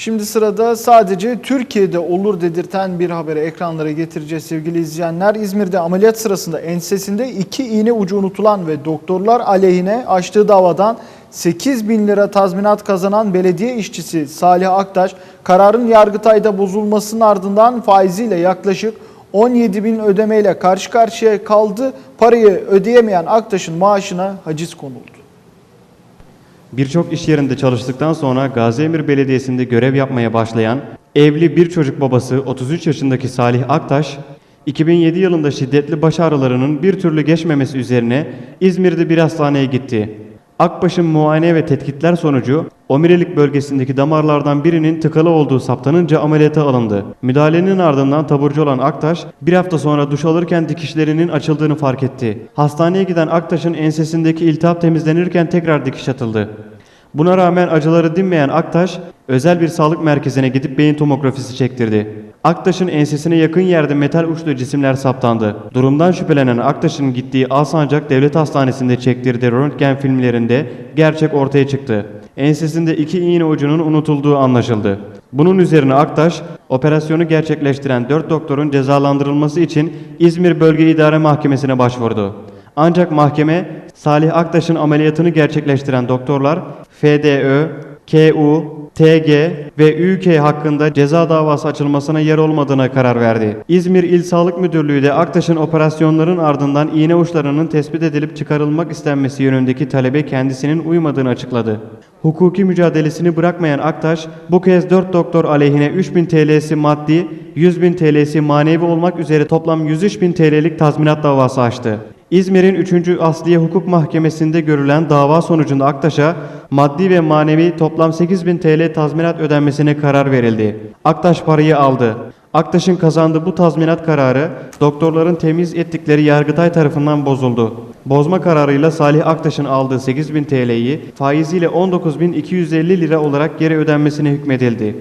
Şimdi sırada sadece Türkiye'de olur dedirten bir haberi ekranlara getireceğiz sevgili izleyenler. İzmir'de ameliyat sırasında ensesinde iki iğne ucu unutulan ve doktorlar aleyhine açtığı davadan 8 bin lira tazminat kazanan belediye işçisi Salih Aktaş, kararın Yargıtay'da bozulmasının ardından faiziyle yaklaşık 17 bin ödemeyle karşı karşıya kaldı. Parayı ödeyemeyen Aktaş'ın maaşına haciz konuldu. Birçok iş yerinde çalıştıktan sonra Gaziemir Belediyesi'nde görev yapmaya başlayan evli bir çocuk babası 33 yaşındaki Salih Aktaş, 2007 yılında şiddetli baş ağrılarının bir türlü geçmemesi üzerine İzmir'de bir hastaneye gitti. Akbaş'ın muayene ve tetkikler sonucu omurilik bölgesindeki damarlardan birinin tıkalı olduğu saptanınca ameliyata alındı. Müdahalenin ardından taburcu olan Aktaş bir hafta sonra duş alırken dikişlerinin açıldığını fark etti. Hastaneye giden Aktaş'ın ensesindeki iltihap temizlenirken tekrar dikiş atıldı. Buna rağmen acıları dinmeyen Aktaş, özel bir sağlık merkezine gidip beyin tomografisi çektirdi. Aktaş'ın ensesine yakın yerde metal uçlu cisimler saptandı. Durumdan şüphelenen Aktaş'ın gittiği Alsancak Devlet Hastanesi'nde çektirdiği röntgen filmlerinde gerçek ortaya çıktı. Ensesinde iki iğne ucunun unutulduğu anlaşıldı. Bunun üzerine Aktaş, operasyonu gerçekleştiren 4 doktorun cezalandırılması için İzmir Bölge İdare Mahkemesi'ne başvurdu. Ancak mahkeme Salih Aktaş'ın ameliyatını gerçekleştiren doktorlar FDÖ, KU, TG ve ÜK hakkında ceza davası açılmasına yer olmadığına karar verdi. İzmir İl Sağlık Müdürlüğü de Aktaş'ın operasyonların ardından iğne uçlarının tespit edilip çıkarılmak istenmesi yönündeki talebe kendisinin uymadığını açıkladı. Hukuki mücadelesini bırakmayan Aktaş bu kez 4 doktor aleyhine 3000 TL'si maddi, 100.000 TL'si manevi olmak üzere toplam 103.000 TL'lik tazminat davası açtı. İzmir'in 3. Asliye Hukuk Mahkemesi'nde görülen dava sonucunda Aktaş'a maddi ve manevi toplam 8000 TL tazminat ödenmesine karar verildi. Aktaş parayı aldı. Aktaş'ın kazandığı bu tazminat kararı doktorların temiz ettikleri Yargıtay tarafından bozuldu. Bozma kararıyla Salih Aktaş'ın aldığı 8000 TL'yi faiziyle 19.250 lira olarak geri ödenmesine hükmedildi.